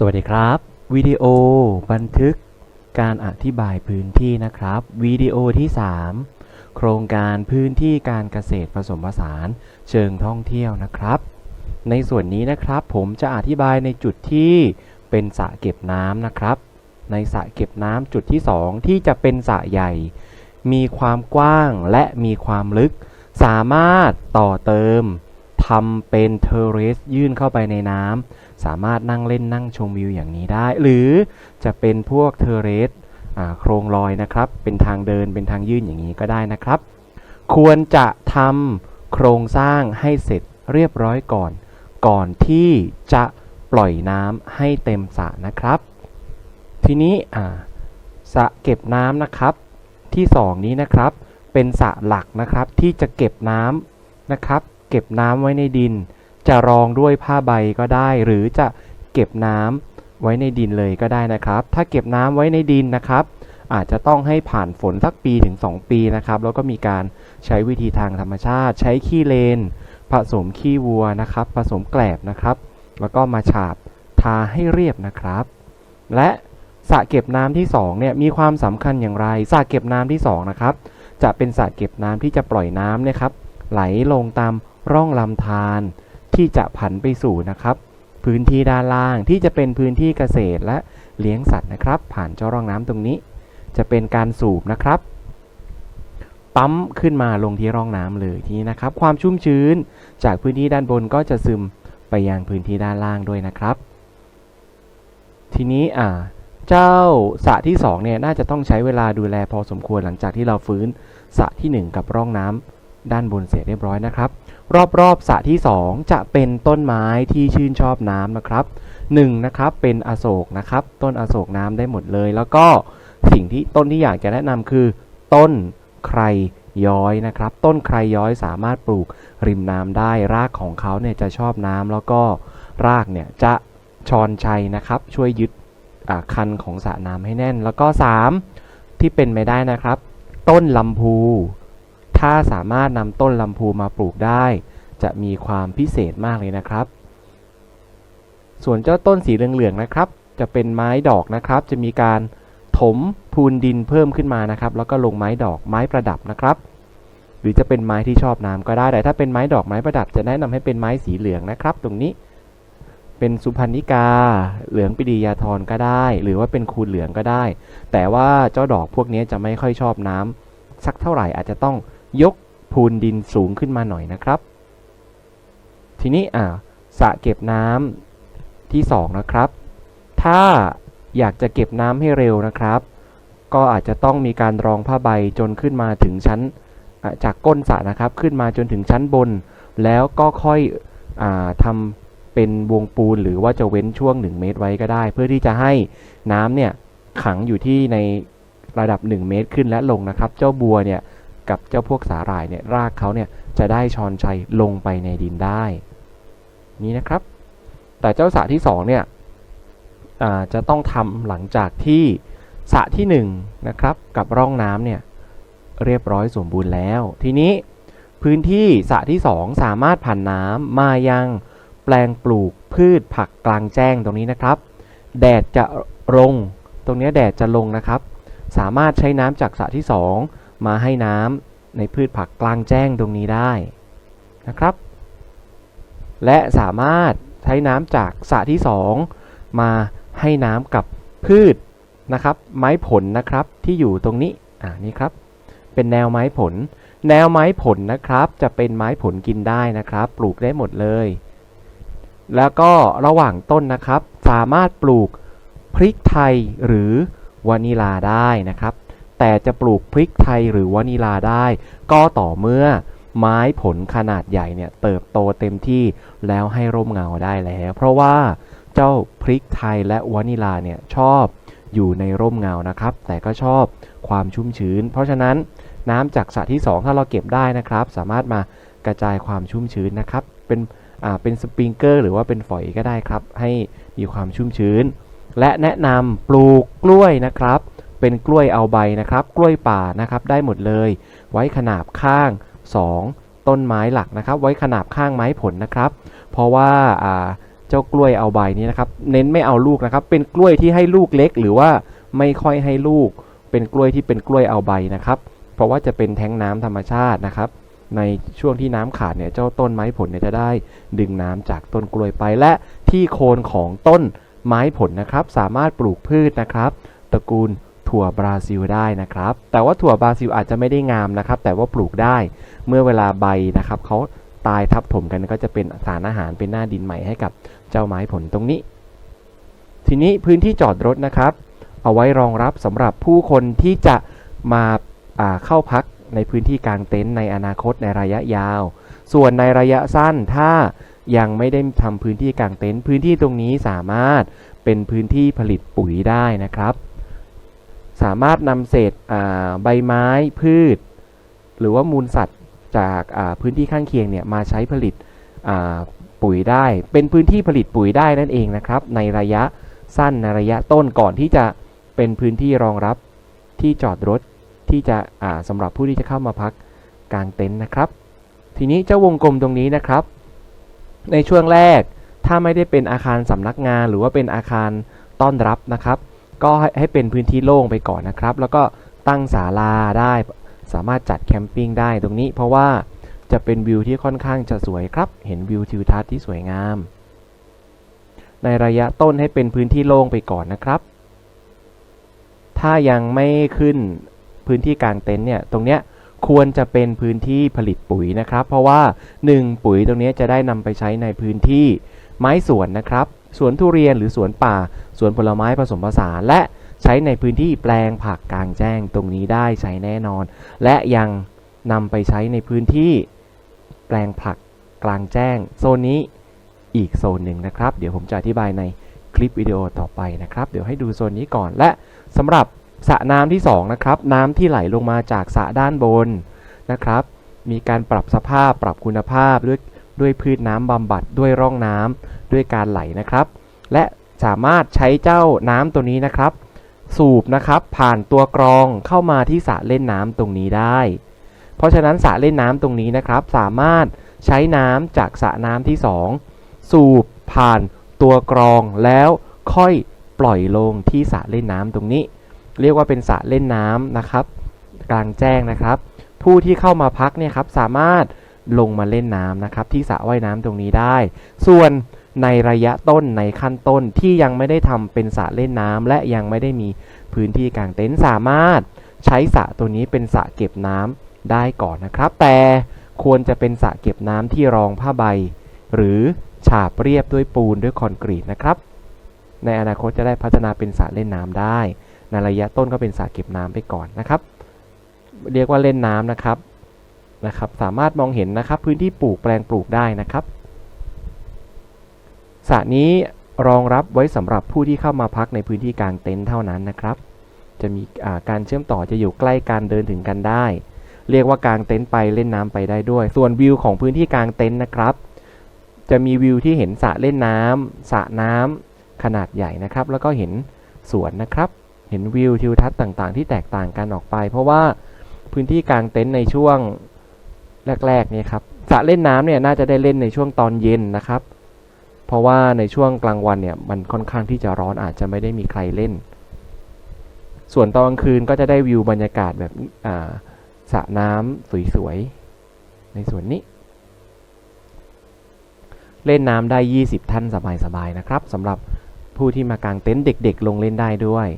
สวัสดีครับ วิดีโอบันทึกการอธิบายพื้นที่นะครับ วิดีโอที่ 3 โครงการพื้นที่การเกษตรผสมผสานเชิงท่องเที่ยวนะครับ ในส่วนนี้นะครับผมจะอธิบายในจุดที่เป็นสระเก็บน้ำนะครับ ในสระเก็บน้ำจุดที่ 2 ที่จะเป็นสระใหญ่ มีความกว้างและมีความลึก สามารถต่อเติมทำเป็นเทอร์เรสยื่นเข้าไปในน้ำ สามารถนั่งเล่นนั่งชมวิวอย่างนี้ได้ หรือจะเป็นพวกเทเรสโครงลอยนะครับ เป็นทางเดินเป็นทางยื่นอย่างนี้ก็ได้นะครับ ควรจะทำโครงสร้างให้เสร็จเรียบร้อยก่อน ก่อนที่จะปล่อยน้ำให้เต็มสระนะครับ ทีนี้สระเก็บน้ำนะครับที่สองนี้นะครับ เป็นสระหลักนะครับที่จะเก็บน้ำนะครับ เก็บน้ำไว้ในดิน จะรองด้วยผ้าใบก็ได้ หรือจะเก็บน้ำไว้ในดินเลยก็ได้นะครับ ถ้าเก็บน้ำไว้ในดินนะครับ อาจจะต้องให้ผ่านฝนสักปีถึง 2 ปีนะครับ แล้วก็มีการใช้วิธีทางธรรมชาติ ใช้ขี้เลน ผสมขี้วัวนะครับ ผสมแกลบนะครับ แล้วก็มาฉาบทาให้เรียบนะครับ และสระเก็บน้ำที่2เนี่ยมีความสำคัญอย่างไรสระเก็บน้ำที่2นะครับจะเป็นสระเก็บน้ำที่จะปล่อยน้ำนะครับไหลลงตามร่องลำธาร ที่จะผันไปสู่นะครับ พื้นที่ด้านล่างที่จะเป็นพื้นที่เกษตรและเลี้ยงสัตว์นะครับ ผ่านเจ้าร่องน้ำตรงนี้ จะเป็นการสูบนะครับ ปั๊มขึ้นมาลงที่ร่องน้ำเลยทีนี้นะครับ ความชุ่มชื้นจากพื้นที่ด้านบนก็จะซึมไปยังพื้นที่ด้านล่างด้วยนะครับ ทีนี้อ่าเจ้าสระที่สองเนี่ยน่าจะต้องใช้เวลาดูแลพอสมควรหลังจากที่เราฟื้นสระที่หนึ่งกับร่องน้ำ ด้านบนเสร็จเรียบร้อยนะครับ รอบๆสระที่ 2 จะเป็นต้นไม้ที่ชื่นชอบน้ำนะครับ1นะครับเป็นอโศกนะครับ ต้นอโศกน้ำได้หมดเลย แล้วก็สิ่งที่ต้นที่อยากจะแนะนำคือ ต้นไครย้อยนะครับ ต้นไครย้อยสามารถปลูกริมน้ำได้ รากของเขาเนี่ยจะชอบน้ำแล้วก็รากเนี่ยจะชอนชัยนะครับ ช่วยยึดคันของสระน้ำให้แน่น แล้วก็ 3 ที่เป็นไม่ได้นะครับ ต้นลำพู ถ้าสามารถนำต้นลำพูมาปลูกได้ จะมีความพิเศษมากเลยนะครับ ส่วนเจ้าต้นสีเหลืองๆนะครับ จะเป็นไม้ดอกนะครับ จะมีการถมพูนดินเพิ่มขึ้นมานะครับ แล้วก็ลงไม้ดอกไม้ประดับนะครับ หรือจะเป็นไม้ที่ชอบน้ำก็ได้ แต่ถ้าเป็นไม้ดอกไม้ประดับ จะแนะนำให้เป็นไม้สีเหลืองนะครับ ตรงนี้เป็นสุพรรณิกา เหลืองปิดียาธรก็ได้ หรือว่าเป็นคูณเหลืองก็ได้ แต่ว่าเจ้าดอกพวกนี้จะไม่ค่อยชอบน้ำสักเท่าไหร่อาจจะต้อง ยกพูนดินสูงขึ้นมาหน่อยนะครับ ทีนี้อ่าสระเก็บน้ำที่ 2 นะครับ ถ้าอยากจะเก็บน้ำให้เร็วนะครับ ก็อาจจะต้องมีการรองผ้าใบจนขึ้นมาถึงชั้นจากก้นสระนะครับ ขึ้นมาจนถึงชั้นบน แล้วก็ค่อยอทำเป็นวงปูนหรือว่าจะเว้นช่วง 1 เมตรไว้ก็ได้ เพื่อที่จะให้น้ำเนี่ยขังอยู่ที่ในระดับ 1 เมตรขึ้นและลงนะครับ เจ้าบัวเนี่ย กับเจ้าพวกสาหร่ายเนี่ยรากเขาเนี่ยจะได้ชอนชัยลงไปในดินได้ นี่นะครับ แต่เจ้าสระที่2เนี่ยจะต้องทำหลังจากที่สะที่1นะครับกับร่องน้ำเนี่ยเรียบร้อยสมบูรณ์แล้ว ทีนี้พื้นที่สระที่ 2 สามารถผ่านน้ำมายังแปลงปลูกพืชผักกลางแจ้งตรงนี้นะครับ แดดจะลง ตรงนี้แดดจะลงนะครับ สามารถใช้น้ำจากสระที่ 2 มาให้น้ำในพืชผักกลางแจ้งตรงนี้ได้นะครับ และสามารถใช้น้ำจากสระที่ 2 มาให้น้ำกับพืชนะครับ ไม้ผลนะครับที่อยู่ตรงนี้อ่านี่ครับ เป็นแนวไม้ผล แนวไม้ผลนะครับ จะเป็นไม้ผลกินได้นะครับ ปลูกได้หมดเลย แล้วก็ระหว่างต้นนะครับ สามารถปลูกพริกไทยหรือวานิลาได้นะครับ แต่จะปลูกพริกไทยหรือวานิลาได้ ก็ต่อเมื่อไม้ผลขนาดใหญ่เนี่ยเติบโตเต็มที่แล้วให้ร่มเงาได้แล้ว เพราะว่าเจ้าพริกไทยและวานิลาเนี่ยชอบอยู่ในร่มเงานะครับ แต่ก็ชอบความชุ่มชื้น เพราะฉะนั้นน้ำจากสระที่ 2 ถ้าเราเก็บได้นะครับ สามารถมากระจายความชุ่มชื้นนะครับ เป็นอ่าเป็นสปริงเกอร์หรือว่าเป็นฝอยก็ได้ครับ ให้มีความชุ่มชื้น และแนะนำปลูกกล้วยนะครับ เป็นกล้วยเอาใบนะครับ กล้วยป่านะครับได้หมดเลย ไว้ขนาบข้าง 2 ต้นไม้หลักนะครับ ไว้ขนาบข้างไม้ผลนะครับ เพราะว่าเจ้ากล้วยเอาใบนี้นะครับ เน้นไม่เอาลูกนะครับ เป็นกล้วยที่ให้ลูกเล็ก หรือว่าไม่ค่อยให้ลูก เป็นกล้วยที่เป็นกล้วยเอาใบนะครับ เพราะว่าจะเป็นแท้งน้ำธรรมชาตินะครับ ในช่วงที่น้ำขาดเนี่ยเจ้าต้นไม้ผลเนี่ยจะได้ดึงน้ำจากต้นกล้วยไปและที่โคนของต้นไม้ผลนะครับ สามารถปลูกพืชนะครับ ตระกูล ถั่วบราซิลได้นะครับ แต่ว่าถั่วบราซิลอาจจะไม่ได้งามนะครับ แต่ว่าปลูกได้เมื่อเวลาใบนะครับเขาตายทับถมกันก็จะเป็นสารอาหารเป็นหน้าดินใหม่ให้กับเจ้าไม้ผลตรงนี้ ทีนี้พื้นที่จอดรถนะครับ เอาไว้รองรับสำหรับผู้คนที่จะมาาเข้าพักในพื้นที่กลางเต็นท์ในอนาคตในระยะยาว ส่วนในระยะสั้นถ้ายังไม่ได้ทำพื้นที่กลางเต็นท์พื้นที่ตรงนี้สามารถเป็นพื้นที่ผลิตปุ๋ยได้นะครับ สามารถนำเศษใบไม้พืช หรือว่ามูลสัตว์จากาพื้นที่ข้างเคียงเนี่ยมาใช้ผลิตปุ๋ยได้ เป็นพื้นที่ผลิตปุ๋ยได้นั่นเองนะครับ ในระยะสั้นในระยะต้นก่อนที่จะเป็นพื้นที่รองรับที่จอดรถที่จะอ่าสำหรับผู้ที่จะเข้ามาพักกลางเต็นท์นะครับ ทีนี้เจ้าวงกลมตรงนี้นะครับ ในช่วงแรกถ้าไม่ได้เป็นอาคารสำนักงาน หรือว่าเป็นอาคารต้อนรับนะครับ ก็ให้ให้เป็นพื้นที่โล่งไปก่อนนะครับ แล้วก็ตั้งศาลาได้สามารถจัดแคมปิ้งได้ตรงนี้ เพราะว่าจะเป็นวิวที่ค่อนข้างจะสวยครับ เห็นวิวทิวทัศน์ที่สวยงาม ในระยะต้นให้เป็นพื้นที่โล่งไปก่อนนะครับ ถ้ายังไม่ขึ้นพื้นที่กลางเต็นท์เนี่ยตรงเนี้ยควรจะเป็นพื้นที่ผลิตปุ๋ยนะครับ เพราะว่า 1 ปุ๋ยตรงนี้จะได้นำไปใช้ในพื้นที่ไม้สวนนะครับ สวนทุเรียนหรือสวนป่า สวนผลไม้ผสมผสานและใช้ในพื้นที่แปลงผักกลางแจ้งตรงนี้ได้ใช้แน่นอน และยังนำไปใช้ในพื้นที่แปลงผักกลางแจ้ง โซนนี้อีกโซนหนึ่งนะครับ เดี๋ยวผมจะอธิบายในคลิปวิดีโอต่อไปนะครับ เดี๋ยวให้ดูโซนนี้ก่อนและสำหรับสระน้ำที่สองนะครับน้ำที่ไหลลงมาจากสระด้านบนนะครับ มีการปรับสภาพปรับคุณภาพด้วย ด้วยพืชน้ำบำบัดด้วยร่องน้ำด้วยการไหลนะครับ และสามารถใช้เจ้าน้ำตัวนี้นะครับ สูบนะครับผ่านตัวกรองเข้ามาที่สระเล่นน้ำตรงนี้ได้ เพราะฉะนั้นสระเล่นน้ำตรงนี้นะครับ สามารถใช้น้ำจากสระน้ำที่ 2 สูบผ่านตัวกรองแล้วค่อยปล่อยลงที่สระเล่นน้ำตรงนี้ เรียกว่าเป็นสระเล่นน้ำนะครับ กลางแจ้งนะครับ ผู้ที่เข้ามาพักเนี่ยครับสามารถ ลงมาเล่นน้ำนะครับที่สระว่ายน้ำตรงนี้ได้ ส่วนในระยะต้นในขั้นต้นที่ยังไม่ได้ทำเป็นสระเล่นน้ำและยังไม่ได้มีพื้นที่กางเต็นท์สามารถใช้สระตัวนี้เป็นสระเก็บน้ำได้ก่อนนะครับ แต่ควรจะเป็นสระเก็บน้ำที่รองผ้าใบ หรือฉาบเรียบด้วยปูนด้วยคอนกรีตนะครับ ในอนาคตจะได้พัฒนาเป็นสระเล่นน้ำได้ ในระยะต้นก็เป็นสระเก็บน้ำไปก่อนนะครับ เรียกว่าเล่นน้ำนะครับ นะครับสามารถมองเห็นนะครับพื้นที่ปลูกแปลงปลูกได้นะครับสระนี้รองรับไว้สำหรับผู้ที่เข้ามาพักในพื้นที่กลางเต็นท์เท่านั้นนะครับ จะมีาการเชื่อมต่อจะอยู่ใกล้การเดินถึงกันได้ เรียกว่ากลางเต็นท์ไปเล่นน้ำไปได้ด้วย ส่วนวิวของพื้นที่กลางเต็นท์นะครับ จะมีวิวที่เห็นสระเล่นน้ำสระน้ำขนาดใหญ่นะครับ แล้วก็เห็นสวนนะครับ เห็นวิวทิวทัศน์ต่างๆ ที่แตกต่างกันออกไป เพราะว่าพื้นที่กลางเต็นท์ในช่วง แรกๆเนี่ยครับสระเล่นน้ำเนี่ยน่าจะได้เล่นในช่วงตอนเย็นนะครับ เพราะว่าในช่วงกลางวันเนี่ยมันค่อนข้างที่จะร้อนอาจจะไม่ได้มีใครเล่น ส่วนตอนกลางคืนก็จะได้วิวบรรยากาศแบบอ่าสระน้ำสวยๆในส่วนนี้ เล่นน้ำได้ 20 ท่านสบายๆนะครับสำหรับผู้ที่มากางเต็นท์เด็กๆ ลงเล่นได้ด้วย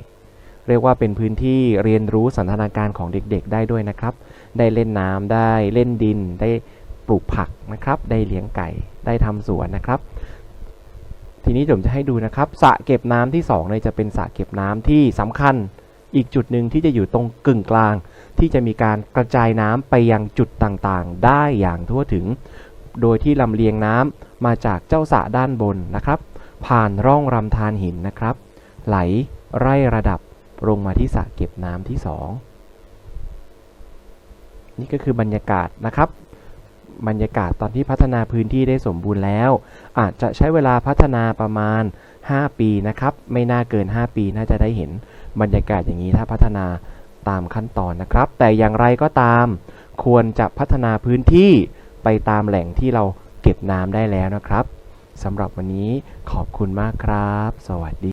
เรียกว่าเป็นพื้นที่เรียนรู้สันทนาการของเด็กๆ ได้ด้วยนะครับ ได้เล่นน้ำได้เล่นดิน ได้ปลูกผักนะครับ ได้เลี้ยงไก่ ได้ทำสวนนะครับ ทีนี้ผมจะให้ดูนะครับสระเก็บน้ำที่2เนี่ยจะเป็นสระเก็บน้ำที่สำคัญ อีกจุดหนึ่งที่จะอยู่ตรงกึ่งกลาง ที่จะมีการกระจายน้ำไปยังจุดต่างๆ ได้อย่างทั่วถึง โดยที่ลำเลียงน้ำมาจากเจ้าสระด้านบนนะครับ ผ่านร่องรำธารหินนะครับ ไหลไร่ระดับลงมาที่สระเก็บน้ำที่ 2 นี่ก็คือบรรยากาศนะครับ บรรยากาศตอนที่พัฒนาพื้นที่ได้สมบูรณ์แล้ว อาจจะใช้เวลาพัฒนาประมาณ 5 ปีนะครับ ไม่น่าเกิน 5 ปีน่าจะได้เห็นบรรยากาศอย่างนี้ถ้าพัฒนาตามขั้นตอนนะครับ แต่อย่างไรก็ตาม ควรจะพัฒนาพื้นที่ไปตามแหล่งที่เราเก็บน้ำได้แล้วนะครับสำหรับวันนี้ขอบคุณมากครับ สวัสดี